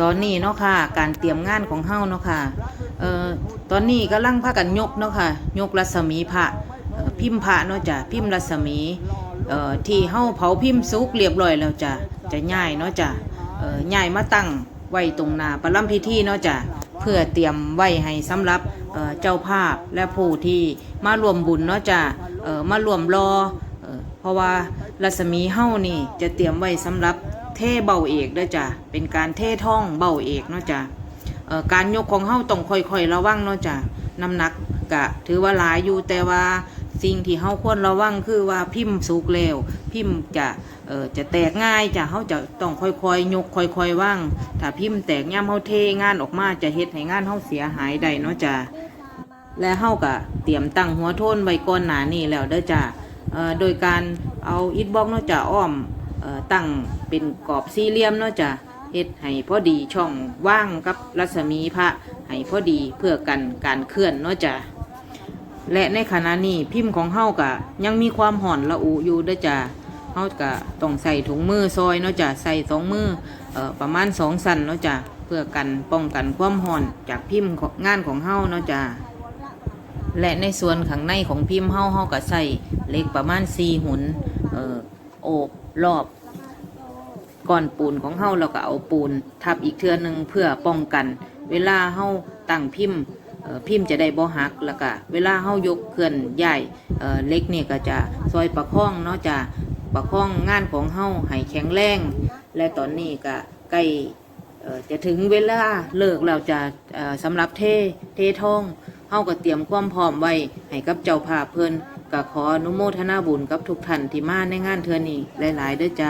ตอนนี้เนาะค่ะ การเตรียมงานของเฮาเนาะค่ะเอ่อตอนนี้กำลังพากันยกเนาะค่ะ ยกรัศมีพระพิมพ์พระเนาะจ้ะพิมพ์รัศมีเอ่อที่เฮาเผาพิมพ์สุกเรียบร้อยแล้วจ้ะจะย้ายเนาะจ้ะเอ่อย้ายมาตั้งไว้ตรงหน้าประลัมพิธีเนาะจ้ะเพื่อเตรียมไว้ให้สำหรับเอ่อเจ้าภาพและผู้ที่มารวมบุญเนาะจ้ะเอ่อมารวมรอเอ่อเพราะว่ารัศมีเฮานี่จะเตรียมไว้สำหรับ เทเบาเอกเด้อจ้ะเป็นการเทท่องเบาเอกเนาะจ้ะการยกของเฮาต้องค่อยๆระวังเนาะจ้ะน้ำหนักกะ ถือว่าหลายอยู่แต่ว่าสิ่งที่เฮาควรระวังคือว่าพิมพ์สุกแล้วพิมพ์จะเอ่อจะแตกง่ายจ้ะเฮาจะต้องค่อยๆยกค่อยๆว่างถ้าพิมพ์แตกย่ำเฮาเทงานออกมาจะเฮ็ดให้งานเฮาเสียหายได้เนาะจ้ะและเฮาก็เตรียมตั้งหัวโทนไว้ก่อนหน้านี้แล้วเด้อจ้ะเอ่อโดยการเอาอิฐบล็อกเนาะจ้ะอ้อม ตั้งเป็นกรอบสี่เหลี่ยมเนาะจ้ะเฮ็ดให้พอดีช่องว่างกับรัศมีพระให้พอดีเพื่อกันการเคลื่อนเนาะจ้ะและในขณะนี้พิมพ์ของเฮากะยังมีความห่อนละอุอยู่เด้อจ้ะเฮากะต้องใส่ถุงมือซอยเนาะจ้ะใส่สองมือเอ่อประมาณสองสันเนาะจ้ะเพื่อกันป้องกันความห่อนจากพิมพ์งานของเฮาเนาะจ้ะและในส่วนข้างในของพิมพ์เฮาเฮาก็ใส่เหล็กประมาณสี่หุนเอ่อโอบ รอบก้อนปูนของเฮาเราก็เอาปูน ทับอีกเทือหนึ่งเพื่อป้องกัน เวลาเฮาตั้งพิมพ์พิมพ์จะได้บ่หักแล้วก็เวลาเฮายกเคลื่อนย้ายเอ่เล็กนี่ก็จะซอยประคองเนาะจะประคองงานของเฮาให้แข็งแรง และตอนนี้ก็ใกล้จะถึงเวลาเลิกเราจะสำหรับเทเททองเฮาก็เตรียมความพร้อมไว้ให้กับเจ้าภาพเพิ่น ก็ขออนุโมทนาบุญกับทุกท่านที่มาในงานเทือนี้หลาย ๆ เด้อจ้า